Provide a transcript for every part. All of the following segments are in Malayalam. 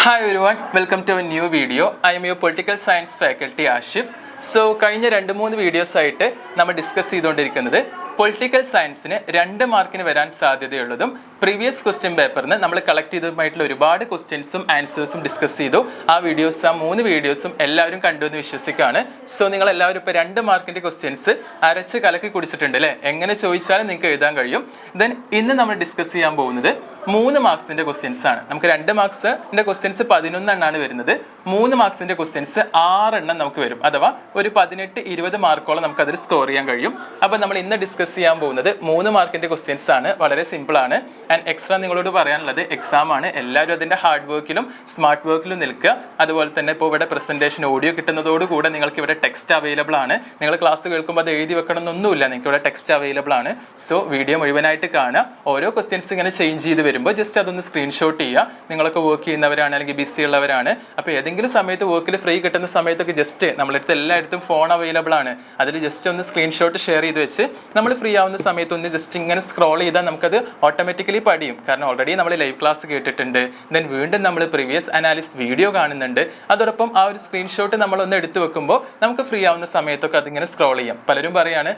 ഹായ് ഒരു one welcome to a new video I am your political science faculty Ashif so കഴിഞ്ഞ രണ്ട് മൂന്ന് വീഡിയോസ് ആയിട്ട് നമ്മൾ ഡിസ്കസ് ചെയ്തുകൊണ്ടിരിക്കുന്നത് പൊളിറ്റിക്കൽ സയൻസിന് രണ്ട് മാർക്കിന് വരാൻ സാധ്യതയുള്ളതും പ്രീവിയസ് ക്വസ്റ്റ്യൻ പേപ്പറിൽ നിന്ന് നമ്മൾ കളക്ട് ചെയ്തതുമായിട്ടുള്ള ഒരുപാട് ക്വസ്റ്റ്യൻസും ആൻസേഴ്സും ഡിസ്കസ് ചെയ്തു. ആ വീഡിയോസ് ആ മൂന്ന് വീഡിയോസും എല്ലാവരും കണ്ടു എന്ന് വിശ്വസിക്കുകയാണ്. സോ നിങ്ങൾ എല്ലാവരും ഇപ്പോൾ രണ്ട് മാർക്കിന്റെ ക്വസ്റ്റ്യൻസ് അരച്ച് കലക്കി കുടിച്ചിട്ടുണ്ട് അല്ലേ? എങ്ങനെ ചോദിച്ചാലും നിങ്ങൾക്ക് എഴുതാൻ കഴിയും. ദെൻ ഇന്ന് നമ്മൾ ഡിസ്കസ് ചെയ്യാൻ പോകുന്നത് മൂന്ന് മാർക്സിന്റെ ക്വസ്റ്റ്യൻസ് ആണ്. നമുക്ക് രണ്ട് മാർക്സിന്റെ ക്വസ്റ്റ്യൻസ് പതിനൊന്നെണ്ണാണ് വരുന്നത്. മൂന്ന് മാർക്സിന്റെ ക്വസ്റ്റ്യൻസ് ആറെണ്ണം നമുക്ക് വരും. അഥവാ ഒരു പതിനെട്ട് ഇരുപത് മാർക്കോളം നമുക്ക് അതിൽ സ്കോർ ചെയ്യാൻ കഴിയും. അപ്പോൾ നമ്മൾ ഇന്ന് ഡിസ്കസ് ചെയ്യാൻ പോകുന്നത് മൂന്ന് മാർക്കിന്റെ ക്വസ്റ്റ്യൻസ് ആണ്. വളരെ സിമ്പിൾ ആണ്. ആൻഡ് എക്സ്ട്രാ നിങ്ങളോട് പറയാനുള്ളത് എക്സാം ആണ്. എല്ലാവരും അതിന്റെ ഹാർഡ് വർക്കിലും സ്മാർട്ട് വർക്കിലും നിൽക്കുക. അതുപോലെ തന്നെ ഇപ്പോൾ ഇവിടെ പ്രസന്റേഷൻ ഓഡിയോ കിട്ടുന്നതോടുകൂടെ നിങ്ങൾക്ക് ഇവിടെ ടെക്സ്റ്റ് അവൈലബിൾ ആണ്. നിങ്ങൾ ക്ലാസ് കേൾക്കുമ്പോൾ അത് എഴുതി വെക്കണമെന്നൊന്നുമില്ല. നിങ്ങൾക്ക് ഇവിടെ ടെക്സ്റ്റ് അവൈലബിൾ ആണ്. സോ വീഡിയോ മുഴുവനായിട്ട് കാണുക. ഓരോ ക്വസ്റ്റ്യൻസ് ഇങ്ങനെ ചേഞ്ച് ചെയ്ത് വരുമ്പോൾ ജസ്റ്റ് അതൊന്ന് സ്ക്രീൻഷോട്ട് ചെയ്യുക. നിങ്ങളൊക്കെ വർക്ക് ചെയ്യുന്നവരാണ് അല്ലെങ്കിൽ ബിസി ഉള്ളവരാണ്. അപ്പോൾ ഏതെങ്കിലും സമയത്ത് വർക്കിൽ ഫ്രീ കിട്ടുന്ന സമയത്തൊക്കെ ജസ്റ്റ് നമ്മളടുത്ത് എല്ലായിടത്തും ഫോൺ അവൈലബിൾ ആണ്. അതിൽ ജസ്റ്റ് ഒന്ന് സ്ക്രീൻഷോട്ട് ഷെയർ ചെയ്ത് വെച്ച് നമ്മൾ ഫ്രീ ആവുന്ന സമയത്ത് ഒന്ന് ജസ്റ്റ് ഇങ്ങനെ സ്ക്രോൾ ചെയ്താൽ നമുക്കത് ഓട്ടോമാറ്റിക്കലി പഠിയും കാരണം ഓൾറെഡി നമ്മൾ ലൈവ് ക്ലാസ് കേട്ടിട്ടുണ്ട്. ദെൻ വീണ്ടും നമ്മൾ പ്രീവിയസ് അനാലിസ് വീഡിയോ കാണുന്നുണ്ട്. അതോടൊപ്പം ആ ഒരു സ്ക്രീൻഷോട്ട് നമ്മളൊന്ന് എടുത്തു വെക്കുമ്പോൾ നമുക്ക് ഫ്രീ ആവുന്ന സമയത്തൊക്കെ അതിങ്ങനെ സ്ക്രോൾ ചെയ്യാം. പലരും പറയാണ്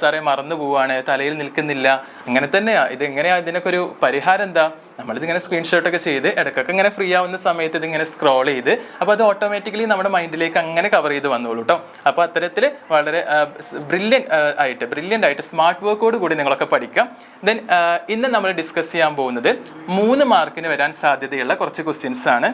സാറേ മറന്നു പോവാണ്. തലയിൽ നിൽക്കുന്നില്ല. അങ്ങനെ തന്നെയാണ് ഇത് എങ്ങനെയാണ് ഇതിനൊക്കെ ഒരു പരിഹാരം എന്താ? നമ്മളിതിങ്ങനെ സ്ക്രീൻഷോട്ടൊക്കെ ചെയ്ത് ഇടക്കൊക്കെ ഇങ്ങനെ ഫ്രീ ആവുന്ന സമയത്ത് ഇതിങ്ങനെ സ്ക്രോൾ ചെയ്ത് അപ്പോൾ അത് ഓട്ടോമാറ്റിക്കലി നമ്മുടെ മൈൻഡിലേക്ക് അങ്ങനെ കവർ ചെയ്ത് വന്നോളൂ കേട്ടോ അപ്പോൾ അത്തരത്തിൽ വളരെ ബ്രില്യൻ ആയിട്ട് ബ്രില്യന്റ് ആയിട്ട് സ്മാർട്ട് വർക്കോട് കൂടി നിങ്ങളൊക്കെ പഠിക്കാം. ദെൻ ഇന്ന് നമ്മൾ ഡിസ്കസ് ചെയ്യാൻ പോകുന്നത് മൂന്ന് മാർക്കിന് വരാൻ സാധ്യതയുള്ള കുറച്ച് ക്വസ്റ്റ്യൻസ് ആണ്.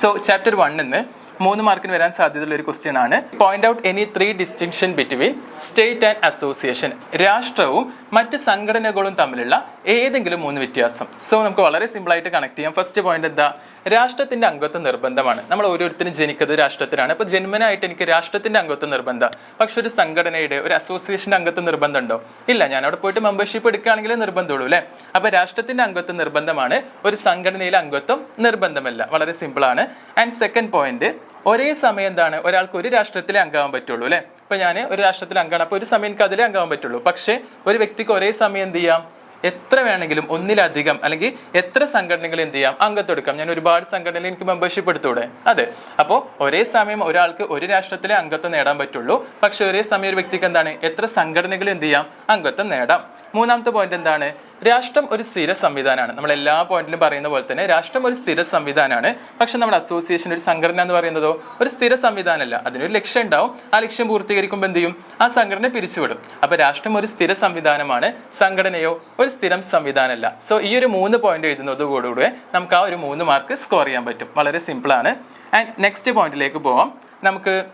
സോ ചാപ്റ്റർ വണ്ണിന്ന് മൂന്ന് മാർക്കിന് വരാൻ സാധ്യതയുള്ള ഒരു ക്വസ്റ്റ്യൻ ആണ്. Point out any three distinction between state and association രാഷ്ട്രവും മറ്റ് സംഘടനകളും തമ്മിലുള്ള ഏതെങ്കിലും മൂന്ന് വ്യത്യാസം. സോ നമുക്ക് വളരെ സിമ്പിൾ ആയിട്ട് കണക്ട് ചെയ്യാം. ഫസ്റ്റ് പോയിന്റ് എന്താ? രാഷ്ട്രത്തിന്റെ അംഗത്വം നിർബന്ധമാണ്. നമ്മൾ ഓരോരുത്തരും ജനിക്കുന്നത് രാഷ്ട്രത്തിലാണ്. അപ്പോൾ ജന്മനായിട്ട് എനിക്ക് രാഷ്ട്രത്തിന്റെ അംഗത്വം നിർബന്ധം. പക്ഷെ ഒരു സംഘടനയുടെ ഒരു അസോസിയേഷന്റെ അംഗത്വം നിർബന്ധമുണ്ടോ? ഇല്ല. ഞാൻ അവിടെ പോയിട്ട് മെമ്പർഷിപ്പ് എടുക്കുകയാണെങ്കിൽ നിർബന്ധമുള്ളൂ അല്ലേ? അപ്പോൾ രാഷ്ട്രത്തിന്റെ അംഗത്വം നിർബന്ധമാണ് ഒരു സംഘടനയിലെ അംഗത്വം നിർബന്ധമല്ല. വളരെ സിമ്പിൾ ആണ്. ആൻഡ് സെക്കൻഡ് പോയിന്റ് ഒരേ സമയം എന്താണ്? ഒരാൾക്ക് ഒരു രാഷ്ട്രത്തിലെ അംഗമാകാൻ പറ്റുള്ളൂ അല്ലേ? ഇപ്പൊ ഞാൻ ഒരു രാഷ്ട്രത്തിലെ അംഗമാണ് അപ്പോൾ ഒരു സമയം എനിക്ക് അതിലേ അംഗമാകാൻ പറ്റുള്ളൂ. പക്ഷേ ഒരു വ്യക്തിക്ക് ഒരേ സമയം എന്ത് ചെയ്യാം? എത്ര വേണമെങ്കിലും ഒന്നിലധികം അല്ലെങ്കിൽ എത്ര സംഘടനകൾ എന്ത് ചെയ്യാം? അംഗത്തെടുക്കാം ഞാൻ ഒരുപാട് സംഘടനയിൽ എനിക്ക് മെമ്പർഷിപ്പ് എടുത്തൂടെ അതെ. അപ്പോൾ ഒരേ സമയം ഒരാൾക്ക് ഒരു രാഷ്ട്രത്തിലെ അംഗത്വം നേടാൻ പറ്റുള്ളൂ. പക്ഷെ ഒരേ സമയം ഒരു വ്യക്തിക്ക് എന്താണ്? എത്ര സംഘടനകൾ എന്ത് ചെയ്യാം? അംഗത്വം നേടാം. മൂന്നാമത്തെ പോയിന്റ് എന്താണ്? രാഷ്ട്രം ഒരു സ്ഥിര സംവിധാനമാണ്. നമ്മൾ എല്ലാ പോയിന്റിലും പറയുന്ന പോലെ തന്നെ രാഷ്ട്രം ഒരു സ്ഥിര സംവിധാനമാണ്. പക്ഷെ നമ്മുടെ അസോസിയേഷൻ ഒരു സംഘടന എന്ന് പറയുന്നതോ ഒരു സ്ഥിര സംവിധാനമല്ല. അതിനൊരു ലക്ഷ്യം ഉണ്ടാവും. ആ ലക്ഷ്യം പൂർത്തീകരിക്കുമ്പോൾ എന്ത് ചെയ്യും? ആ സംഘടന പിരിച്ചുവിടും. അപ്പോൾ രാഷ്ട്രം ഒരു സ്ഥിര സംവിധാനമാണ്. സംഘടനയോ ഒരു സ്ഥിരം സംവിധാനമല്ല. സോ ഈ ഒരു മൂന്ന് പോയിന്റ് എഴുതുന്നതോടുകൂടെ നമുക്ക് ആ ഒരു മൂന്ന് മാർക്ക് സ്കോർ ചെയ്യാൻ പറ്റും. വളരെ സിമ്പിൾ ആണ്. ആൻഡ് നെക്സ്റ്റ് പോയിന്റിലേക്ക് പോവാം. നമുക്ക്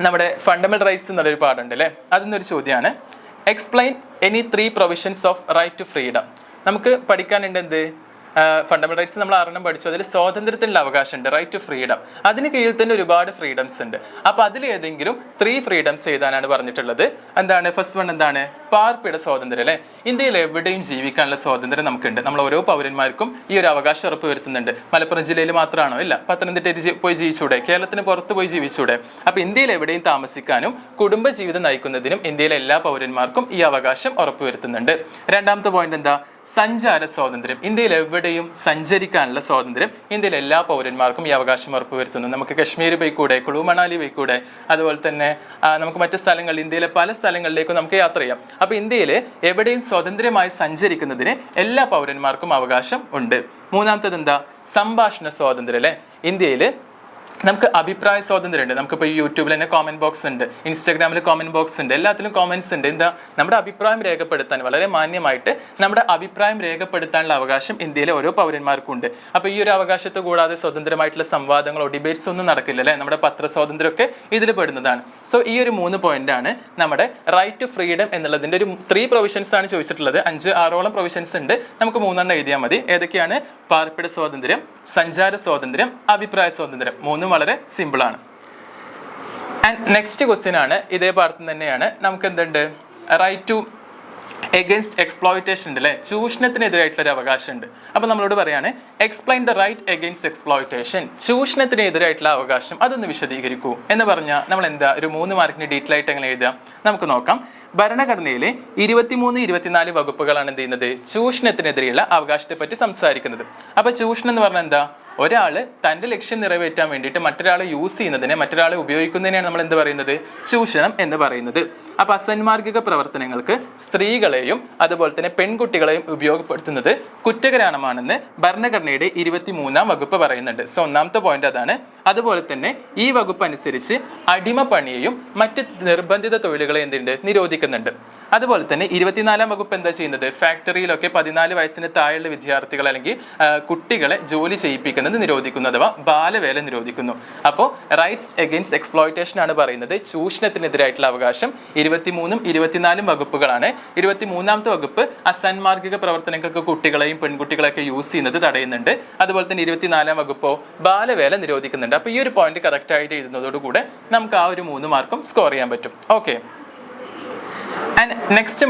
നമ്മുടെ ഫണ്ടമെന്റൽ റൈറ്റ്സ് എന്നുള്ളൊരു പാടുണ്ട് അല്ലേ അതിന്നൊരു ചോദ്യമാണ്. Explain any three provisions of right to freedom നമുക്ക് പഠിക്കാനുണ്ട് എന്ത്? ഫണ്ടമെന്റൽ റൈറ്റ്സ് നമ്മൾ ആറെണ്ണം പഠിച്ചു. അതിൽ സ്വാതന്ത്ര്യത്തിനുള്ള അവകാശമുണ്ട് റൈറ്റ് ടു ഫ്രീഡം അതിന് കീഴിൽ തന്നെ ഒരുപാട് ഫ്രീഡംസ് ഉണ്ട്. അപ്പോൾ അതിൽ ഏതെങ്കിലും ത്രീ ഫ്രീഡംസ് എഴുതാനാണ് പറഞ്ഞിട്ടുള്ളത്? എന്താണ്? ഫസ്റ്റ് വൺ എന്താണ്? പാർപ്പിട സ്വാതന്ത്ര്യം അല്ലേ? ഇന്ത്യയിൽ എവിടെയും ജീവിക്കാനുള്ള സ്വാതന്ത്ര്യം നമുക്കുണ്ട്. നമ്മൾ ഓരോ പൗരന്മാർക്കും ഈ ഒരു അവകാശം ഉറപ്പ് വരുത്തുന്നുണ്ട് മലപ്പുറം ജില്ലയിൽ മാത്രമാണോ? ഇല്ല. പത്തനംതിട്ടയിൽ പോയി ജീവിച്ചൂടെ? കേരളത്തിന് പുറത്ത് പോയി ജീവിച്ചൂടെ? അപ്പോൾ ഇന്ത്യയിൽ എവിടെയും താമസിക്കാനും കുടുംബ ജീവിതം നയിക്കുന്നതിനും ഇന്ത്യയിലെ എല്ലാ പൗരന്മാർക്കും ഈ അവകാശം ഉറപ്പുവരുത്തുന്നുണ്ട്. രണ്ടാമത്തെ പോയിന്റ് എന്താ? സഞ്ചാര സ്വാതന്ത്ര്യം. ഇന്ത്യയിൽ എവിടെയും സഞ്ചരിക്കാനുള്ള സ്വാതന്ത്ര്യം ഇന്ത്യയിലെ എല്ലാ പൗരന്മാർക്കും ഈ അവകാശം ഉറപ്പുവരുത്തുന്നു. നമുക്ക് കശ്മീർ പോയിക്കൂടെ കുളു മണാലി പോയിക്കൂടെ അതുപോലെ തന്നെ നമുക്ക് മറ്റു സ്ഥലങ്ങൾ ഇന്ത്യയിലെ പല സ്ഥലങ്ങളിലേക്കും നമുക്ക് യാത്ര ചെയ്യാം. അപ്പോൾ ഇന്ത്യയിൽ എവിടെയും സ്വതന്ത്രമായി സഞ്ചരിക്കുന്നതിന് എല്ലാ പൗരന്മാർക്കും അവകാശം ഉണ്ട്. മൂന്നാമത്തത് എന്താ സംഭാഷണ സ്വാതന്ത്ര്യം അല്ലേ? ഇന്ത്യയിൽ നമുക്ക് അഭിപ്രായ സ്വാതന്ത്ര്യം ഉണ്ട് നമുക്കിപ്പോൾ യൂട്യൂബിൽ തന്നെ കോമന്റ് ബോക്സ് ഉണ്ട് ഇൻസ്റ്റാഗ്രാമിൽ കോമന്റ് ബോക്സ് ഉണ്ട് എല്ലാത്തിലും കോമന്റ്സ് ഉണ്ട്. എന്താ? നമ്മുടെ അഭിപ്രായം രേഖപ്പെടുത്താൻ വളരെ മാന്യമായിട്ട് നമ്മുടെ അഭിപ്രായം രേഖപ്പെടുത്താനുള്ള അവകാശം ഇന്ത്യയിലെ ഓരോ പൗരന്മാർക്കും ഉണ്ട്. അപ്പോൾ ഈ ഒരു അവകാശത്തെ കൂടാതെ സ്വതന്ത്രമായിട്ടുള്ള സംവാദങ്ങളോ ഡിബേറ്റ്സ് ഒന്നും നടക്കില്ല അല്ലേ? നമ്മുടെ പത്രസ്വാതന്ത്ര്യമൊക്കെ ഇതിൽ പെടുന്നതാണ്. സോ ഈ ഒരു മൂന്ന് പോയിന്റ് ആണ് നമ്മുടെ റൈറ്റ് ടു ഫ്രീഡം എന്നുള്ളതിന്റെ ഒരു ത്രീ പ്രൊവിഷൻസ് ആണ് ചോദിച്ചിട്ടുള്ളത്. അഞ്ച് ആറോളം പ്രൊവിഷൻസ് ഉണ്ട്. നമുക്ക് മൂന്നെണ്ണം എഴുതിയാൽ മതി. ഏതൊക്കെയാണ്? പാർപ്പിട സ്വാതന്ത്ര്യം സഞ്ചാര സ്വാതന്ത്ര്യം അഭിപ്രായ സ്വാതന്ത്ര്യം. മൂന്നും വളരെ സിമ്പിൾ ആണ്. ആൻഡ് നെക്സ്റ്റ് ക്വസ്റ്റ്യൻ ആണ് ഇതേ പാഠത്തിൽ തന്നെയാണ്. നമുക്ക് എന്തുണ്ട്? റൈറ്റ് ടു എഗൻസ്റ്റ് എക്സ്പ്ലോയിറ്റേഷൻ ഉണ്ട് അല്ലേ ചൂഷണത്തിനെതിരായിട്ടുള്ള ഒരു അവകാശമുണ്ട്. അപ്പോൾ നമ്മളോട് പറയാണ് explain the right against exploitation ചൂഷണത്തിനെതിരായിട്ടുള്ള അവകാശം അതൊന്ന് വിശദീകരിക്കൂ. എന്ന് പറഞ്ഞാൽ നമ്മൾ എന്താ ഒരു മൂന്ന് മാർക്കിന് ഡീറ്റെയിൽ ആയിട്ട് എങ്ങനെ എഴുതുക? നമുക്ക് നോക്കാം. ഭരണഘടനയിലെ ഇരുപത്തിമൂന്ന് ഇരുപത്തിനാല് വകുപ്പുകളാണ് എന്ത് ചെയ്യുന്നത്? ചൂഷണത്തിനെതിരെയുള്ള അവകാശത്തെ പറ്റി സംസാരിക്കുന്നത്. അപ്പോൾ ചൂഷണം എന്ന് പറഞ്ഞാൽ എന്താ? ഒരാൾ തന്റെ ലക്ഷ്യം നിറവേറ്റാൻ വേണ്ടിയിട്ട് മറ്റൊരാളെ യൂസ് ചെയ്യുന്നതിനെ മറ്റൊരാളെ ഉപയോഗിക്കുന്നതിനെയാണ് നമ്മൾ എന്ത് പറയുന്നത്? ചൂഷണം എന്ന് പറയുന്നത്. അപ്പോൾ അസന്മാർഗിക പ്രവർത്തനങ്ങൾക്ക് സ്ത്രീകളെയും അതുപോലെ തന്നെ പെൺകുട്ടികളെയും ഉപയോഗപ്പെടുത്തുന്നത് കുറ്റകരമാണെന്ന് ഭരണഘടനയുടെ ഇരുപത്തി മൂന്നാം വകുപ്പ് പറയുന്നുണ്ട്. സോ ഒന്നാമത്തെ പോയിന്റ് അതാണ്. അതുപോലെ തന്നെ ഈ വകുപ്പ് അനുസരിച്ച് അടിമപ്പണിയെയും മറ്റ് നിർബന്ധിത തൊഴിലുകളെ എന്തുണ്ട്? നിരോധിക്കുന്നുണ്ട്. അതുപോലെ തന്നെ ഇരുപത്തിനാലാം വകുപ്പ് എന്താ ചെയ്യുന്നത്? ഫാക്ടറിയിലൊക്കെ പതിനാല് വയസ്സിന് താഴെയുള്ള വിദ്യാർത്ഥികൾ അല്ലെങ്കിൽ കുട്ടികളെ ജോലി ചെയ്യിപ്പിക്കുന്നത് നിരോധിക്കുന്നു അഥവാ ബാലവേല നിരോധിക്കുന്നു. അപ്പോൾ റൈറ്റ്സ് എഗെയിൻസ്റ്റ് എക്സ്പ്ലോയിറ്റേഷൻ ആണ് പറയുന്നത്. ചൂഷണത്തിനെതിരായിട്ടുള്ള അവകാശം ഇരുപത്തിമൂന്നും ഇരുപത്തിനാലും വകുപ്പുകളാണ്. ഇരുപത്തിമൂന്നാമത്തെ വകുപ്പ് അസന്മാർഗിക പ്രവർത്തനങ്ങൾക്ക് കുട്ടികളെയും പെൺകുട്ടികളെയൊക്കെ യൂസ് ചെയ്യുന്നത് തടയുന്നുണ്ട്. അതുപോലെ തന്നെ ഇരുപത്തിനാലാം വകുപ്പോ ബാലവേല നിരോധിക്കുന്നുണ്ട്. അപ്പോൾ ഈ ഒരു പോയിന്റ് കറക്റ്റ് ആയിട്ട് എഴുതുന്നതോടുകൂടെ നമുക്ക് ആ ഒരു മൂന്ന് മാർക്കും സ്കോർ ചെയ്യാൻ പറ്റും. ഓക്കെ ആൻഡ് നെക്സ്റ്റ്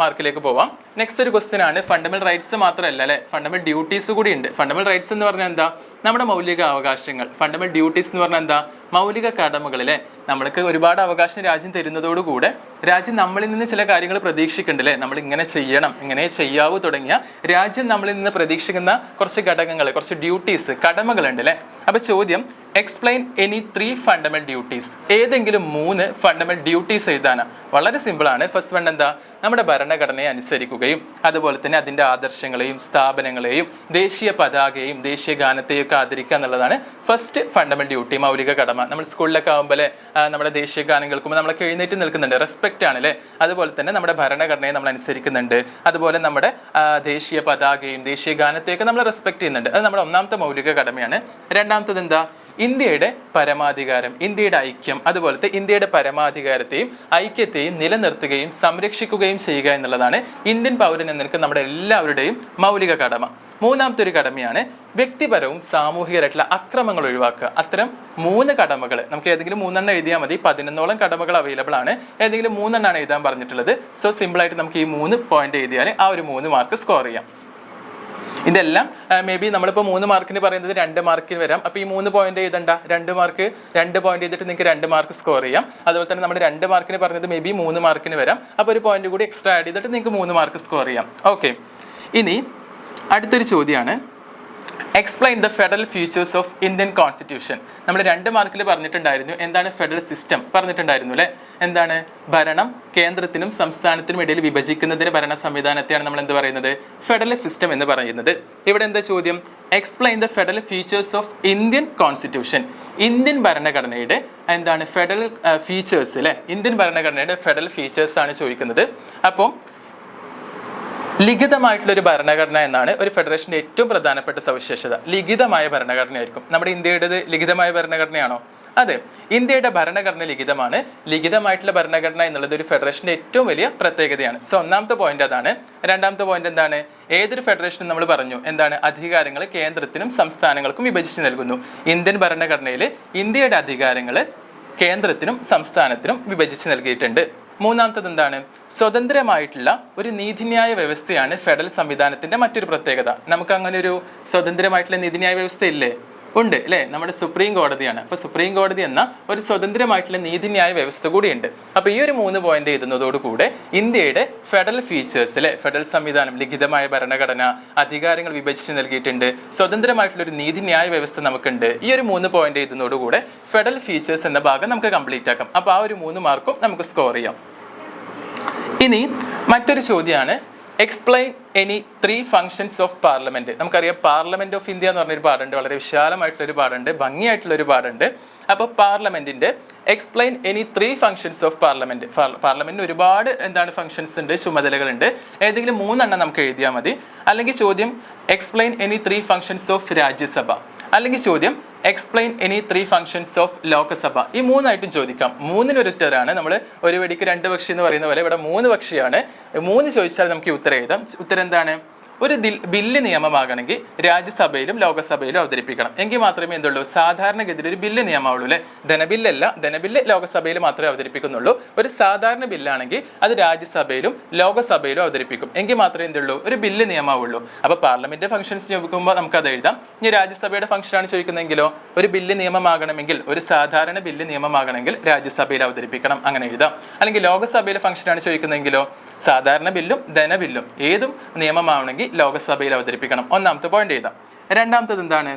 മാർക്കിലേക്ക് പോവാം. നെക്സ്റ്റ് ഒരു ക്വസ്റ്റ്യൻ ആണ്. ഫണ്ടമെന്റൽ റൈറ്റ്സ് മാത്രമല്ല അല്ലെ? ഫണ്ടമെന്റൽ ഡ്യൂട്ടീസ് കൂടി ഉണ്ട്. ഫണ്ടമെന്റൽ റൈറ്റ്സ് എന്ന് പറഞ്ഞാൽ എന്താ? നമ്മുടെ മൗലിക അവകാശങ്ങൾ. ഫണ്ടമെന്റൽ ഡ്യൂട്ടീസ് എന്ന് പറഞ്ഞാൽ എന്താ? മൗലിക കടമകൾ അല്ലേ? നമ്മൾക്ക് ഒരുപാട് അവകാശം രാജ്യം തരുന്നതോടുകൂടെ രാജ്യം നമ്മളിൽ നിന്ന് ചില കാര്യങ്ങൾ പ്രതീക്ഷിക്കുന്നുണ്ട് അല്ലേ? നമ്മൾ ഇങ്ങനെ ചെയ്യണം ഇങ്ങനെ ചെയ്യാവൂ തുടങ്ങിയ രാജ്യം നമ്മളിൽ നിന്ന് പ്രതീക്ഷിക്കുന്ന കുറച്ച് ഘടകങ്ങൾ കുറച്ച് ഡ്യൂട്ടീസ് കടമകളുണ്ട് അല്ലേ? അപ്പോൾ ചോദ്യം explain any three fundamental duties ഏതെങ്കിലും മൂന്ന് ഫണ്ടമെന്റൽ ഡ്യൂട്ടീസ് എഴുതാനാണ് വളരെ സിമ്പിളാണ് ഫസ്റ്റ് വൺ എന്താ? നമ്മുടെ ഭരണഘടനയെ അനുസരിക്കുകയും അതുപോലെ തന്നെ അതിന്റെ ആദർശങ്ങളെയും സ്ഥാപനങ്ങളെയും ദേശീയ പതാകയെയും ദേശീയ ഗാനത്തെയും ഒക്കെ ആദരിക്കുക എന്നുള്ളതാണ് ഫസ്റ്റ് ഫണ്ടമെന്റൽ ഡ്യൂട്ടി മൗലിക കടമ. നമ്മൾ സ്കൂളിലൊക്കെ ആകുമ്പോൾ നമ്മുടെ ദേശീയ ഗാനം കേൾക്കുമ്പോൾ നമ്മളൊക്കെ എഴുന്നേറ്റ് നിൽക്കുന്നുണ്ട്. റെസ്പെക്റ്റ് ആണ് അല്ലേ? അതുപോലെ തന്നെ നമ്മുടെ ഭരണഘടനയെ നമ്മൾ അനുസരിക്കുന്നുണ്ട്. അതുപോലെ നമ്മുടെ ദേശീയ പതാകയും ദേശീയ ഗാനത്തെയൊക്കെ നമ്മൾ റെസ്പെക്ട് ചെയ്യുന്നുണ്ട്. അത് നമ്മുടെ ഒന്നാമത്തെ മൗലിക കടമയാണ്. രണ്ടാമത്തത് എന്താ? ഇന്ത്യയുടെ പരമാധികാരം ഇന്ത്യയുടെ ഐക്യം അതുപോലത്തെ ഇന്ത്യയുടെ പരമാധികാരത്തെയും ഐക്യത്തെയും നിലനിർത്തുകയും സംരക്ഷിക്കുകയും ചെയ്യുക എന്നുള്ളതാണ് ഇന്ത്യൻ പൗരൻ എന്ന നിലയ്ക്ക് നമ്മുടെ എല്ലാവരുടെയും മൗലിക കടമ. മൂന്നാമത്തെ ഒരു കടമയാണ് വ്യക്തിപരവും സാമൂഹികരായിട്ടുള്ള അക്രമങ്ങൾ ഒഴിവാക്കുക. അത്തരം മൂന്ന് കടമകൾ നമുക്ക് ഏതെങ്കിലും മൂന്നെണ്ണം എഴുതിയാൽ മതി. പതിനൊന്നോളം കടമകൾ അവൈലബിൾ ആണ്. ഏതെങ്കിലും മൂന്നെണ്ണമാണ് എഴുതാൻ പറഞ്ഞിട്ടുള്ളത്. സോ സിമ്പിളായിട്ട് നമുക്ക് ഈ മൂന്ന് പോയിന്റ് എഴുതിയാൽ ആ ഒരു മൂന്ന് മാർക്ക് സ്കോർ ചെയ്യാം. ഇതെല്ലാം മേ ബി നമ്മളിപ്പോൾ മൂന്ന് മാർക്കിന് പറയുന്നത് രണ്ട് മാർക്കിന് വരാം. അപ്പോൾ ഈ മൂന്ന് പോയിന്റ് എഴുതണ്ട രണ്ട് മാർക്ക് രണ്ട് പോയിന്റ് ചെയ്തിട്ട് നിങ്ങൾക്ക് രണ്ട് മാർക്ക് സ്കോർ ചെയ്യാം. അതുപോലെ തന്നെ നമ്മൾ രണ്ട് മാർക്കിന് പറഞ്ഞത് മേ ബി മൂന്ന് മാർക്കിന് വരാം. അപ്പോൾ ഒരു പോയിന്റ് കൂടി എക്സ്ട്രാ ആഡ് ചെയ്തിട്ട് നിങ്ങൾക്ക് മൂന്ന് മാർക്ക് സ്കോർ ചെയ്യാം. ഓക്കെ ഇനി അടുത്തൊരു ചോദ്യമാണ് explain the federal features of Indian constitution നമ്മൾ രണ്ട് മാർക്കിൽ പറഞ്ഞിട്ടുണ്ടായിരുന്നു. എന്താണ് ഫെഡറൽ സിസ്റ്റം പറഞ്ഞിട്ടുണ്ടായിരുന്നു അല്ലേ? എന്താണ്? ഭരണം കേന്ദ്രത്തിനും സംസ്ഥാനത്തിനും ഇടയിൽ വിഭജിക്കുന്നതിന് ഭരണ സംവിധാനത്തെയാണ് നമ്മൾ എന്ത് പറയുന്നത്? ഫെഡറൽ സിസ്റ്റം എന്ന് പറയുന്നത്. ഇവിടെ എന്താ ചോദ്യം? Explain the federal features of Indian constitution Indian ഭരണഘടനയുടെ എന്താണ് ഫെഡറൽ ഫീച്ചേഴ്സ് അല്ലേ? ഇന്ത്യൻ ഭരണഘടനയുടെ ഫെഡറൽ ഫീച്ചേഴ്സ് ആണ് ചോദിക്കുന്നത്. അപ്പോൾ ലിഖിതമായിട്ടുള്ള ഒരു ഭരണഘടന എന്നാണ് ഒരു ഫെഡറേഷന്റെ ഏറ്റവും പ്രധാനപ്പെട്ട സവിശേഷത. ലിഖിതമായ ഭരണഘടനയായിരിക്കും. നമ്മുടെ ഇന്ത്യയുടേത് ലിഖിതമായ ഭരണഘടനയാണോ? അതെ. ഇന്ത്യയുടെ ഭരണഘടന ലിഖിതമാണ്. ലിഖിതമായിട്ടുള്ള ഭരണഘടന എന്നുള്ളത് ഒരു ഫെഡറേഷന്റെ ഏറ്റവും വലിയ പ്രത്യേകതയാണ്. സോ ഒന്നാമത്തെ പോയിന്റ് അതാണ്. രണ്ടാമത്തെ പോയിന്റ് എന്താണ്? ഏതൊരു ഫെഡറേഷനും നമ്മൾ പറഞ്ഞു എന്താണ്? അധികാരങ്ങൾ കേന്ദ്രത്തിനും സംസ്ഥാനങ്ങൾക്കും വിഭജിച്ച് നൽകുന്നു. ഇന്ത്യൻ ഭരണഘടനയിൽ ഇന്ത്യയുടെ അധികാരങ്ങൾ കേന്ദ്രത്തിനും സംസ്ഥാനത്തിനും വിഭജിച്ച് നൽകിയിട്ടുണ്ട്. മൂന്നാമത്തത് എന്താണ്? സ്വതന്ത്രമായിട്ടുള്ള ഒരു നീതിന്യായ വ്യവസ്ഥയാണ് ഫെഡറൽ സംവിധാനത്തിന്റെ മറ്റൊരു പ്രത്യേകത. നമുക്ക് അങ്ങനെ ഒരു സ്വതന്ത്രമായിട്ടുള്ള നീതിന്യായ വ്യവസ്ഥ ഇല്ലേ ഉണ്ട് അല്ലേ? നമ്മുടെ സുപ്രീം കോടതിയാണ്. അപ്പോൾ സുപ്രീം കോടതി എന്ന ഒരു സ്വതന്ത്രമായിട്ടുള്ള നീതിന്യായ വ്യവസ്ഥ കൂടിയുണ്ട്. അപ്പോൾ ഈ ഒരു മൂന്ന് പോയിന്റ് എഴുതുന്നതോടുകൂടെ ഇന്ത്യയുടെ ഫെഡറൽ ഫീച്ചേഴ്സ് അല്ലെ? ഫെഡറൽ സംവിധാനം ലിഖിതമായ ഭരണഘടന അധികാരങ്ങൾ വിഭജിച്ച് നൽകിയിട്ടുണ്ട്. സ്വതന്ത്രമായിട്ടുള്ള ഒരു നീതിന്യായ വ്യവസ്ഥ നമുക്കുണ്ട്. ഈ ഒരു മൂന്ന് പോയിന്റ് എഴുതുന്നതോടുകൂടെ ഫെഡറൽ ഫീച്ചേഴ്സ് എന്ന ഭാഗം നമുക്ക് കംപ്ലീറ്റ് ആക്കാം. അപ്പോൾ ആ ഒരു മൂന്ന് മാർക്കും നമുക്ക് സ്കോർ ചെയ്യാം. ഇനി മറ്റൊരു ചോദ്യമാണ്. Explain any three functions of parliament നമുക്കറിയാം പാർലമെന്റ് ഓഫ് ഇന്ത്യ എന്ന് പറഞ്ഞൊരു പാടുണ്ട്. വളരെ വിശാലമായിട്ടുള്ള ഒരു പാടുണ്ട്. ഭംഗിയായിട്ടുള്ള ഒരു പാടുണ്ട് അപ്പോൾ പാർലമെന്റിന്റെ explain any three functions of parliament പാർലമെന്റിന് ഒരുപാട് എന്താണ് ഫങ്ഷൻസ് ഉണ്ട് ചുമതലകളുണ്ട്. ഏതെങ്കിലും മൂന്നെണ്ണം നമുക്ക് എഴുതിയാൽ മതി. അല്ലെങ്കിൽ ചോദ്യം explain any three functions of Rajya Sabha അല്ലെങ്കിൽ ചോദ്യം explain any three functions of Lok Sabha ഈ മൂന്നായിട്ടും ചോദിക്കാം. മൂന്നിനൊരുത്തരാണ് നമ്മൾ ഒരു വെടിക്ക് രണ്ട് പക്ഷി എന്ന് പറയുന്ന പോലെ ഇവിടെ മൂന്ന് പക്ഷിയാണ്. മൂന്ന് ചോദിച്ചാൽ നമുക്ക് ഉത്തരം എഴുതാം ഉത്തരം എന്താണ് ഒരു ബില്ല് നിയമമാകണമെങ്കിൽ രാജ്യസഭയിലും ലോകസഭയിലും അവതരിപ്പിക്കണം. എങ്കിൽ മാത്രമേ എന്തുള്ളൂ? സാധാരണഗതിയിൽ ഒരു ബില്ല് നിയമമാവുള്ളൂ അല്ലേ? ധനബില്ലല്ല ധനബില്ല് ലോകസഭയിൽ മാത്രമേ അവതരിപ്പിക്കുന്നുള്ളൂ. ഒരു സാധാരണ ബില്ലാണെങ്കിൽ അത് രാജ്യസഭയിലും ലോകസഭയിലും അവതരിപ്പിക്കും. എങ്കിൽ മാത്രമേ എന്തുള്ളൂ? ഒരു ബില്ല് നിയമമാവുള്ളൂ. അപ്പോൾ പാർലമെന്റ് ഫംഗ്ഷൻസ് ചോദിക്കുമ്പോൾ നമുക്ക് അത് എഴുതാം. ഇനി രാജ്യസഭയുടെ ഫംഗ്ഷനാണ് ചോദിക്കുന്നതെങ്കിലോ? ഒരു ബില്ല് നിയമമാകണമെങ്കിൽ ഒരു സാധാരണ ബില്ല് നിയമമാകണമെങ്കിൽ രാജ്യസഭയിൽ അവതരിപ്പിക്കണം. അങ്ങനെ എഴുതാം. അല്ലെങ്കിൽ ലോകസഭയിലെ ഫംഗ്ഷനാണ് ചോദിക്കുന്നതെങ്കിലോ? സാധാരണ ബില്ലും ധനബില്ലും ഏതും നിയമമാവണമെങ്കിൽ ലോകസഭയിൽ അവതരിപ്പിക്കണം. ഒന്നാമത്തെ പോയിന്റ് എഴുതാം രണ്ടാമത്തത് എന്താണ്?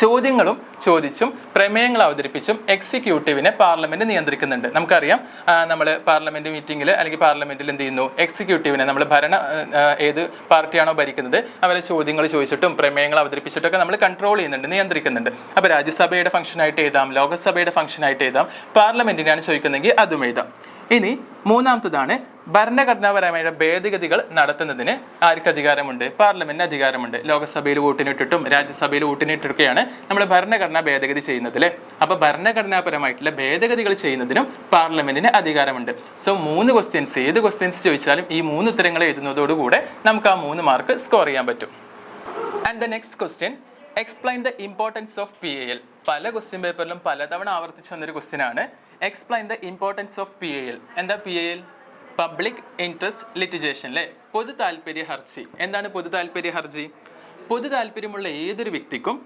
ചോദ്യങ്ങളും ചോദിച്ചും പ്രമേയങ്ങൾ അവതരിപ്പിച്ചും എക്സിക്യൂട്ടീവിനെ പാർലമെന്റ് നിയന്ത്രിക്കുന്നുണ്ട്. നമുക്കറിയാം നമ്മൾ പാർലമെന്റ് മീറ്റിംഗിൽ അല്ലെങ്കിൽ പാർലമെന്റിൽ എന്ത് ചെയ്യുന്നു? എക്സിക്യൂട്ടീവിനെ നമ്മൾ ഭരണ ഏത് പാർട്ടിയാണോ ഭരിക്കുന്നത് അവരെ ചോദ്യങ്ങൾ ചോദിച്ചിട്ടും പ്രമേയങ്ങൾ അവതരിപ്പിച്ചിട്ടൊക്കെ നമ്മൾ കൺട്രോൾ ചെയ്യുന്നുണ്ട് നിയന്ത്രിക്കുന്നുണ്ട്. അപ്പോൾ രാജ്യസഭയുടെ ഫംഗ്ഷനായിട്ട് എഴുതാം ലോകസഭയുടെ ഫംഗ്ഷനായിട്ട് എഴുതാം പാർലമെന്റിനാണ് ചോദിക്കുന്നതെങ്കിൽ അതും എഴുതാം. ഇനി മൂന്നാമത്തതാണ് ഭരണഘടനാപരമായ ഭേദഗതികൾ നടത്തുന്നതിന് ആർക്ക് അധികാരമുണ്ട്? പാർലമെന്റിന് അധികാരമുണ്ട്. ലോകസഭയിൽ വോട്ടിനിട്ടിട്ടും രാജ്യസഭയിൽ വോട്ടിനിട്ടിട്ടൊക്കെയാണ് നമ്മൾ ഭരണഘടനാ ഭേദഗതി ചെയ്യുന്നതിൽ അപ്പോൾ ഭരണഘടനാപരമായിട്ടുള്ള ഭേദഗതികൾ ചെയ്യുന്നതിനും പാർലമെന്റിന് അധികാരമുണ്ട്. സോ മൂന്ന് ക്വസ്റ്റ്യൻസ് ഏത് ക്വസ്റ്റ്യൻസ് ചോദിച്ചാലും ഈ മൂന്ന് ഉത്തരങ്ങൾ എഴുതുന്നതോടുകൂടെ നമുക്ക് ആ മൂന്ന് മാർക്ക് സ്കോർ ചെയ്യാൻ പറ്റും. And the next question explain the importance of P L പല ക്വസ്റ്റ്യൻ പേപ്പറിലും പലതവണ ആവർത്തിച്ച് വന്നൊരു ക്വസ്റ്റ്യൻ ആണ്. Explain the importance of P L എന്താ P L public interest litigation അല്ലേ പൊതു താല്പര്യ ഹർജി. എന്താണ് പൊതു താല്പര്യ ഹർജി? പൊതു താല്പര്യമുള്ള ഏതൊരു വ്യക്തിക്കും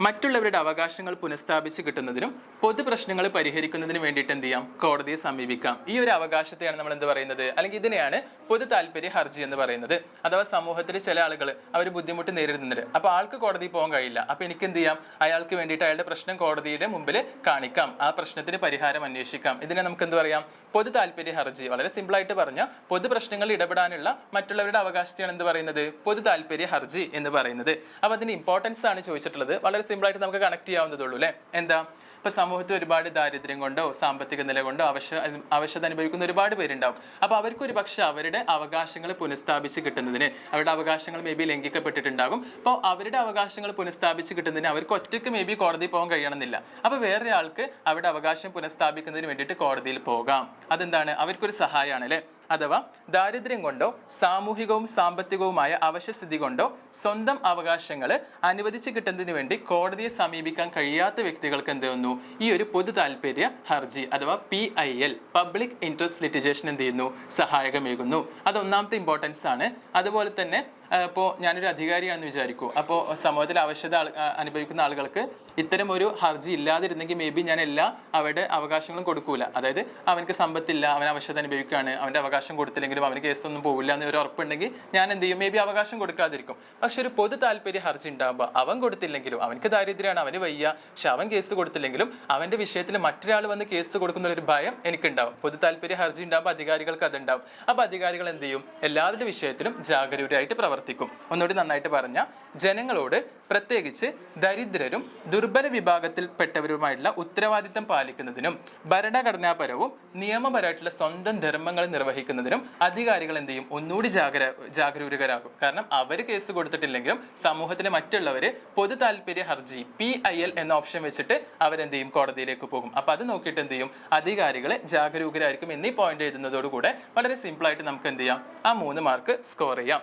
മറ്റുള്ളവരുടെ അവകാശങ്ങൾ പുനഃസ്ഥാപിച്ച് കിട്ടുന്നതിനും പൊതു പ്രശ്നങ്ങൾ പരിഹരിക്കുന്നതിനും വേണ്ടിയിട്ട് എന്ത് ചെയ്യാം? കോടതിയെ സമീപിക്കാം. ഈ ഒരു അവകാശത്തെയാണ് നമ്മൾ എന്ത് പറയുന്നത്? അല്ലെങ്കിൽ ഇതിനെയാണ് പൊതു താല്പര്യ ഹർജി എന്ന് പറയുന്നത്. അഥവാ സമൂഹത്തിൽ ചില ആളുകൾ അവർ ബുദ്ധിമുട്ട് നേരിടുന്നുണ്ട്. അപ്പോൾ ആൾക്ക് കോടതിയിൽ പോകാൻ കഴിയില്ല. അപ്പോൾ എനിക്ക് എന്ത് ചെയ്യാം? അയാൾക്ക് വേണ്ടിയിട്ട് അയാളുടെ പ്രശ്നം കോടതിയുടെ മുമ്പിൽ കാണിക്കാം. ആ പ്രശ്നത്തിന് പരിഹാരം അന്വേഷിക്കാം. ഇതിനെ നമുക്ക് എന്ത് പറയാം? പൊതു താല്പര്യ ഹർജി. വളരെ സിമ്പിൾ ആയിട്ട് പറഞ്ഞ പൊതു പ്രശ്നങ്ങളിൽ ഇടപെടാനുള്ള മറ്റുള്ളവരുടെ അവകാശത്തെയാണ് എന്ത് പറയുന്നത്? പൊതു താല്പര്യ ഹർജി എന്ന് പറയുന്നത്. അപ്പോൾ അതിന് ഇമ്പോർട്ടൻസ് ആണ് ചോദിച്ചിട്ടുള്ളത്. വളരെ സിമ്പിൾ ആയിട്ട് നമുക്ക് കണക്ട് ചെയ്യാവുന്നതുള്ളൂ അല്ലേ? എന്താ? ഇപ്പൊ സമൂഹത്തിൽ ഒരുപാട് ദാരിദ്ര്യം കൊണ്ടോ സാമ്പത്തിക നില കൊണ്ടോ അവശ അവശത അനുഭവിക്കുന്ന ഒരുപാട് പേരുണ്ടാവും. അപ്പൊ അവർക്ക് ഒരു പക്ഷെ അവരുടെ അവകാശങ്ങൾ പുനഃസ്ഥാപിച്ച് കിട്ടുന്നതിന് അവരുടെ അവകാശങ്ങൾ മേ ബി ലംഘിക്കപ്പെട്ടിട്ടുണ്ടാകും. അപ്പോൾ അവരുടെ അവകാശങ്ങൾ പുനഃസ്ഥാപിച്ച് കിട്ടുന്നതിന് അവർക്ക് ഒറ്റയ്ക്ക് മേ ബി കോടതിയിൽ പോകാൻ കഴിയണമെന്നില്ല. അപ്പൊ വേറെ ആൾക്ക് അവരുടെ അവകാശം പുനഃസ്ഥാപിക്കുന്നതിന് വേണ്ടിയിട്ട് കോടതിയിൽ പോകാം. അതെന്താണ്? അവർക്കൊരു സഹായമാണ് അല്ലേ? അഥവാ ദാരിദ്ര്യം കൊണ്ടോ സാമൂഹികവും സാമ്പത്തികവുമായ അവശസ്ഥിതി കൊണ്ടോ സ്വന്തം അവകാശങ്ങൾ അനുവദിച്ചു കിട്ടുന്നതിന് വേണ്ടി കോടതിയെ സമീപിക്കാൻ കഴിയാത്ത വ്യക്തികൾക്ക് എന്ത് ചെയ്യുന്നു? ഈ ഒരു പൊതു താല്പര്യ ഹർജി അഥവാ P I L public interest litigation എന്ത് ചെയ്യുന്നു? സഹായകമേകുന്നു. അത് ഒന്നാമത്തെ ഇമ്പോർട്ടൻസ് ആണ്. അതുപോലെ തന്നെ ഇപ്പോൾ ഞാനൊരു അധികാരിയാണെന്ന് വിചാരിക്കൂ. അപ്പോൾ സമൂഹത്തിൽ ആവശ്യത അനുഭവിക്കുന്ന ആളുകൾക്ക് ഇത്തരം ഒരു ഹർജി ഇല്ലാതിരുന്നെങ്കിൽ മേ ബി ഞാൻ എല്ലാ അവരുടെ അവകാശങ്ങളും കൊടുക്കൂല. അതായത് അവനക്ക് സമ്പത്തില്ല അവൻ അവശ്യത അനുഭവിക്കുകയാണ് അവന്റെ അവകാശം കൊടുത്തില്ലെങ്കിലും അവന് കേസൊന്നും പോവില്ല എന്ന് ഒരു ഉറപ്പുണ്ടെങ്കിൽ ഞാൻ എന്ത് ചെയ്യും? മേ ബി അവകാശം കൊടുക്കാതിരിക്കും. പക്ഷെ ഒരു പൊതു താല്പര്യ ഹർജി ഉണ്ടാകുമ്പോൾ അവൻ കൊടുത്തില്ലെങ്കിലും അവനക്ക് ദാരിദ്ര്യമാണ് അവന് വയ്യ. പക്ഷെ അവൻ കേസ് കൊടുത്തില്ലെങ്കിലും അവന്റെ വിഷയത്തിൽ മറ്റൊരാൾ വന്ന് കേസ് കൊടുക്കുന്ന ഒരു ഭയം എനിക്കുണ്ടാവും. പൊതു താല്പര്യ ഹർജി ഉണ്ടാകുമ്പോൾ അധികാരികൾക്ക് അതുണ്ടാവും. അപ്പോൾ അധികാരികൾ എന്ത് ചെയ്യും? എല്ലാവരുടെ വിഷയത്തിലും ജാഗരൂകരായിട്ട് പ്രവർത്തിക്കും. ഒന്നുകൂടി നന്നായിട്ട് പറഞ്ഞ ജനങ്ങളോട് പ്രത്യേകിച്ച് ദരിദ്രരും ദുർബല വിഭാഗത്തിൽപ്പെട്ടവരുമായിട്ടുള്ള ഉത്തരവാദിത്തം പാലിക്കുന്നതിനും ഭരണഘടനാപരവും നിയമപരമായിട്ടുള്ള സ്വന്തം ധർമ്മങ്ങൾ നിർവഹിക്കുന്നതിനും അധികാരികൾ എന്ത് ചെയ്യും? ഒന്നുകൂടി ജാഗര ജാഗരൂകരാകും കാരണം അവർ കേസ് കൊടുത്തിട്ടില്ലെങ്കിലും സമൂഹത്തിലെ മറ്റുള്ളവർ പൊതു താല്പര്യ ഹർജി പി ഐ എൽ എന്ന ഓപ്ഷൻ വെച്ചിട്ട് അവരെന്ത് ചെയ്യും? കോടതിയിലേക്ക് പോകും. അപ്പോൾ അത് നോക്കിയിട്ട് എന്ത് ചെയ്യും? അധികാരികളെ ജാഗരൂകരായിരിക്കും എന്നീ പോയിന്റ് എഴുതുന്നതോടുകൂടെ വളരെ സിമ്പിളായിട്ട് നമുക്ക് എന്ത് ചെയ്യാം? ആ മൂന്ന് മാർക്ക് സ്കോർ ചെയ്യാം.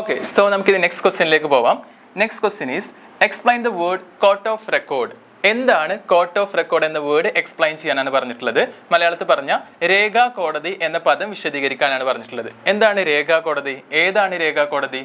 ഓക്കെ സോ നമുക്ക് ഇത് നെക്സ്റ്റ് ക്വസ്റ്റ്യനിലേക്ക് പോവാം. Next question is explain the word court of record എന്താണ് കോർട്ട് ഓഫ് റെക്കോർഡ് എന്ന വേർഡ് എക്സ്പ്ലെയിൻ ചെയ്യാനാണ് പറഞ്ഞിട്ടുള്ളത്? മലയാളത്തിൽ പറഞ്ഞ രേഖാ കോടതി എന്ന പദം വിശദീകരിക്കാനാണ് പറഞ്ഞിട്ടുള്ളത്. എന്താണ് രേഖാ കോടതി? ഏതാണ് രേഖാ കോടതി?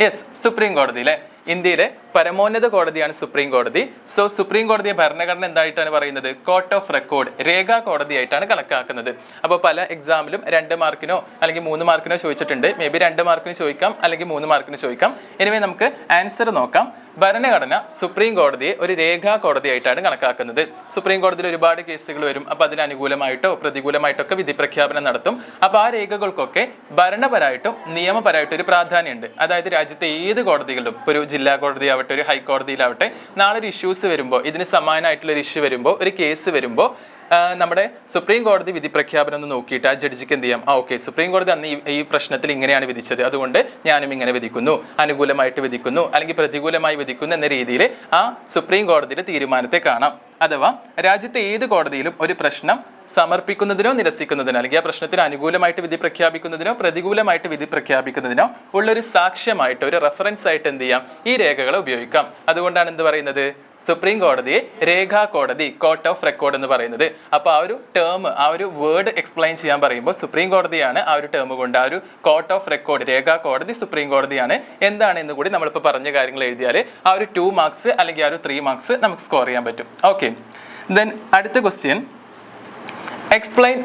യെസ് സുപ്രീം കോടതി അല്ലെ ഇന്ത്യയിലെ പരമോന്നത കോടതിയാണ് സുപ്രീം കോടതി. സോ സുപ്രീം കോടതിയെ ഭരണഘടന എന്തായിട്ടാണ് പറയുന്നത്? കോർട്ട് ഓഫ് റെക്കോർഡ് രേഖാ കോടതിയായിട്ടാണ് കണക്കാക്കുന്നത്. അപ്പോൾ പല എക്സാമിലും രണ്ട് മാർക്കിനോ അല്ലെങ്കിൽ മൂന്ന് മാർക്കിനോ ചോദിച്ചിട്ടുണ്ട്. മേ ബി രണ്ട് മാർക്കിന് ചോദിക്കാം അല്ലെങ്കിൽ മൂന്ന് മാർക്കിന് ചോദിക്കാം. എനിവേ നമുക്ക് ആൻസർ നോക്കാം. ഭരണഘടന സുപ്രീം കോടതിയെ ഒരു രേഖാ കോടതിയായിട്ടാണ് കണക്കാക്കുന്നത്. സുപ്രീം കോടതിയിൽ ഒരുപാട് കേസുകൾ വരും. അപ്പോൾ അതിനനുകൂലമായിട്ടോ പ്രതികൂലമായിട്ടോ ഒക്കെ വിധി പ്രഖ്യാപനം നടത്തും. അപ്പോൾ ആ രേഖകൾക്കൊക്കെ ഭരണപരമായിട്ടും നിയമപരമായിട്ടും ഒരു പ്രാധാന്യമുണ്ട്. അതായത് രാജ്യത്തെ ഏത് കോടതികളിലും ഇപ്പോൾ ഒരു ജില്ലാ കോടതി ആവട്ടെ ഒരു ഹൈക്കോടതിയിലാവട്ടെ നാളെ ഒരു ഇഷ്യൂസ് വരുമ്പോൾ ഇതിന് സമാനമായിട്ടുള്ള ഒരു ഇഷ്യൂ വരുമ്പോൾ ഒരു കേസ് വരുമ്പോൾ നമ്മുടെ സുപ്രീം കോടതി വിധി പ്രഖ്യാപനം ഒന്ന് നോക്കിയിട്ട് ആ ജഡ്ജിക്ക് എന്ത് ചെയ്യാം? ആ ഓക്കെ സുപ്രീം കോടതി അന്ന് ഈ- പ്രശ്നത്തിൽ ഇങ്ങനെയാണ് വിധിച്ചത്. അതുകൊണ്ട് ഞാനും ഇങ്ങനെ വിധിക്കുന്നു. അനുകൂലമായിട്ട് വിധിക്കുന്നു. അല്ലെങ്കിൽ പ്രതികൂലമായി വിധിക്കുന്നു എന്ന രീതിയിൽ ആ സുപ്രീം കോടതിയുടെ തീരുമാനത്തെ കാണാം. അഥവാ രാജ്യത്തെ ഏത് കോടതിയിലും ഒരു പ്രശ്നം സമർപ്പിക്കുന്നതിനോ നിരസിക്കുന്നതിനോ അല്ലെങ്കിൽ ആ പ്രശ്നത്തിന് അനുകൂലമായിട്ട് വിധി പ്രഖ്യാപിക്കുന്നതിനോ പ്രതികൂലമായിട്ട് വിധി പ്രഖ്യാപിക്കുന്നതിനോ ഉള്ളൊരു സാക്ഷ്യമായിട്ട് ഒരു റെഫറൻസ് ആയിട്ട് എന്ത് ചെയ്യാം? ഈ രേഖകളെ ഉപയോഗിക്കാം. അതുകൊണ്ടാണ് എന്ത് പറയുന്നത്? സുപ്രീം കോടതിയെ രേഖാ കോടതി കോർട്ട് ഓഫ് റെക്കോർഡ് എന്ന് പറയുന്നത്. അപ്പോൾ ആ ഒരു ടേം ആ ഒരു വേർഡ് എക്സ്പ്ലെയിൻ ചെയ്യാൻ പറയുമ്പോൾ സുപ്രീം കോടതിയാണ് ആ ഒരു ടേം കൊണ്ട് ആ ഒരു കോർട്ട് ഓഫ് റെക്കോർഡ് രേഖാ കോടതി സുപ്രീം കോടതിയാണ് എന്താണ് എന്ന് കൂടി നമ്മളിപ്പോൾ പറഞ്ഞ കാര്യങ്ങൾ എഴുതിയാൽ ആ ഒരു ടു മാർക്സ് അല്ലെങ്കിൽ ആ ഒരു ത്രീ മാർക്സ് നമുക്ക് സ്കോർ ചെയ്യാൻ പറ്റും. ഓക്കെ ദെൻ അടുത്ത question explain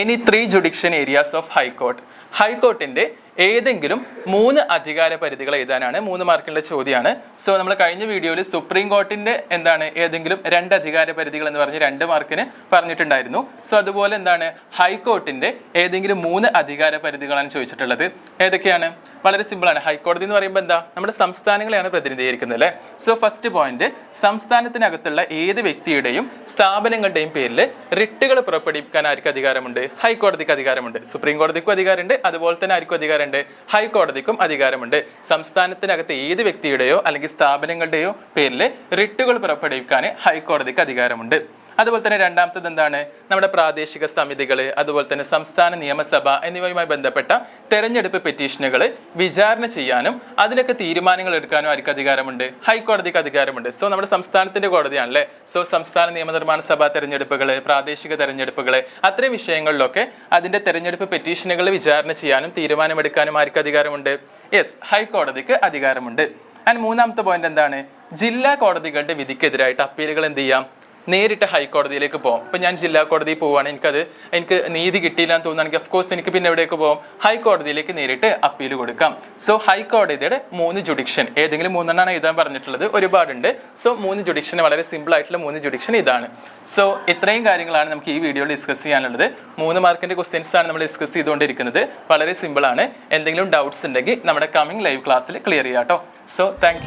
any three judicial areas of high court ഹൈക്കോർട്ടിന്റെ ഏതെങ്കിലും മൂന്ന് അധികാര പരിധികൾ എഴുതാനാണ് മൂന്ന് മാർക്കിനുള്ള ചോദ്യമാണ്. സോ നമ്മൾ കഴിഞ്ഞ വീഡിയോയിൽ സുപ്രീം കോർട്ടിന്റെ എന്താണ് ഏതെങ്കിലും രണ്ട് അധികാര പരിധികൾ എന്ന് പറഞ്ഞ് രണ്ട് മാർക്കിന് പറഞ്ഞിട്ടുണ്ടായിരുന്നു. സോ അതുപോലെ എന്താണ് ഹൈക്കോർട്ടിന്റെ ഏതെങ്കിലും മൂന്ന് അധികാര പരിധികളാണ് ചോദിച്ചിട്ടുള്ളത്. ഏതൊക്കെയാണ്? വളരെ സിമ്പിൾ ആണ്. ഹൈക്കോടതി എന്ന് പറയുമ്പോൾ എന്താ? നമ്മുടെ സംസ്ഥാനങ്ങളെയാണ് പ്രതിനിധീകരിക്കുന്നത് അല്ലേ? സോ ഫസ്റ്റ് പോയിന്റ് സംസ്ഥാനത്തിനകത്തുള്ള ഏത് വ്യക്തിയുടെയും സ്ഥാപനങ്ങളുടെയും പേരിൽ റിട്ടുകൾ പുറപ്പെടുവിക്കാൻ ആർക്ക് അധികാരമുണ്ട്? ഹൈക്കോടതിക്ക് അധികാരമുണ്ട്. സുപ്രീം കോടതിക്കും അധികാരമുണ്ട്. അതുപോലെ തന്നെ ആർക്കും അധികാരമുണ്ട് ഹൈക്കോടതിക്കും അധികാരമുണ്ട്. സംസ്ഥാനത്തിനകത്ത് ഏത് വ്യക്തിയുടെയോ അല്ലെങ്കിൽ സ്ഥാപനങ്ങളുടെയോ പേരിൽ റിട്ടുകൾ പുറപ്പെടുവിക്കാൻ ഹൈക്കോടതിക്ക് അധികാരമുണ്ട്. അതുപോലെ തന്നെ രണ്ടാമത്തത് എന്താണ്? നമ്മുടെ പ്രാദേശിക സമിതികൾ അതുപോലെ തന്നെ സംസ്ഥാന നിയമസഭ എന്നിവയുമായി ബന്ധപ്പെട്ട തെരഞ്ഞെടുപ്പ് പെറ്റീഷനുകൾ വിചാരണ ചെയ്യാനും അതിലൊക്കെ തീരുമാനങ്ങൾ എടുക്കാനും ആർക്ക് അധികാരമുണ്ട്? ഹൈക്കോടതിക്ക് അധികാരമുണ്ട്. സോ നമ്മുടെ സംസ്ഥാനത്തിന്റെ കോടതിയാണല്ലേ? സോ സംസ്ഥാന നിയമനിർമ്മാണ സഭ തെരഞ്ഞെടുപ്പുകൾ പ്രാദേശിക തെരഞ്ഞെടുപ്പുകൾ അത്തരം വിഷയങ്ങളിലൊക്കെ അതിന്റെ തെരഞ്ഞെടുപ്പ് പെറ്റീഷനുകൾ വിചാരണ ചെയ്യാനും തീരുമാനമെടുക്കാനും ആർക്ക് അധികാരമുണ്ട്? യെസ് ഹൈക്കോടതിക്ക് അധികാരമുണ്ട്. ആൻഡ് മൂന്നാമത്തെ പോയിന്റ് എന്താണ്? ജില്ലാ കോടതികളുടെ വിധിക്കെതിരായിട്ട് അപ്പീലുകൾ എന്ത് ചെയ്യാം? നേരിട്ട് ഹൈക്കോടതിയിലേക്ക് പോകും ഇപ്പം ഞാൻ ജില്ലാ കോടതിയിൽ പോവുകയാണ്. എനിക്കത് എനിക്ക് നീതി കിട്ടിയില്ല എന്ന് തോന്നുകയാണെങ്കിൽ ഓഫ് കോഴ്സ് എനിക്ക് പിന്നെ എവിടേക്ക് പോകും ഹൈക്കോടതിയിലേക്ക് നേരിട്ട് അപ്പീൽ കൊടുക്കാം. സോ ഹൈക്കോടതിയുടെ മൂന്ന് ജുഡിക്ഷൻ ഏതെങ്കിലും മൂന്നെണ്ണമാണ് എഴുതാൻ പറഞ്ഞിട്ടുള്ളത്. ഒരുപാടുണ്ട്. സോ മൂന്ന് ജുഡിക്ഷൻ വളരെ സിമ്പിൾ ആയിട്ടുള്ള മൂന്ന് ജുഡിക്ഷൻ ഇതാണ്. സോ ഇത്രയും കാര്യങ്ങളാണ് നമുക്ക് ഈ വീഡിയോയിൽ ഡിസ്കസ് ചെയ്യാനുള്ളത്. മൂന്ന് മാർക്കിന്റെ ക്വസ്റ്റ്യൻസ് ആണ് നമ്മൾ ഡിസ്കസ് ചെയ്തുകൊണ്ടിരിക്കുന്നത്. വളരെ സിമ്പിൾ ആണ്. എന്തെങ്കിലും ഡൗട്ട്സ് ഉണ്ടെങ്കിൽ നമ്മുടെ കമ്മിങ് ലൈവ് ക്ലാസ്സിൽ ക്ലിയർ ചെയ്യാം കേട്ടോ സോ താങ്ക്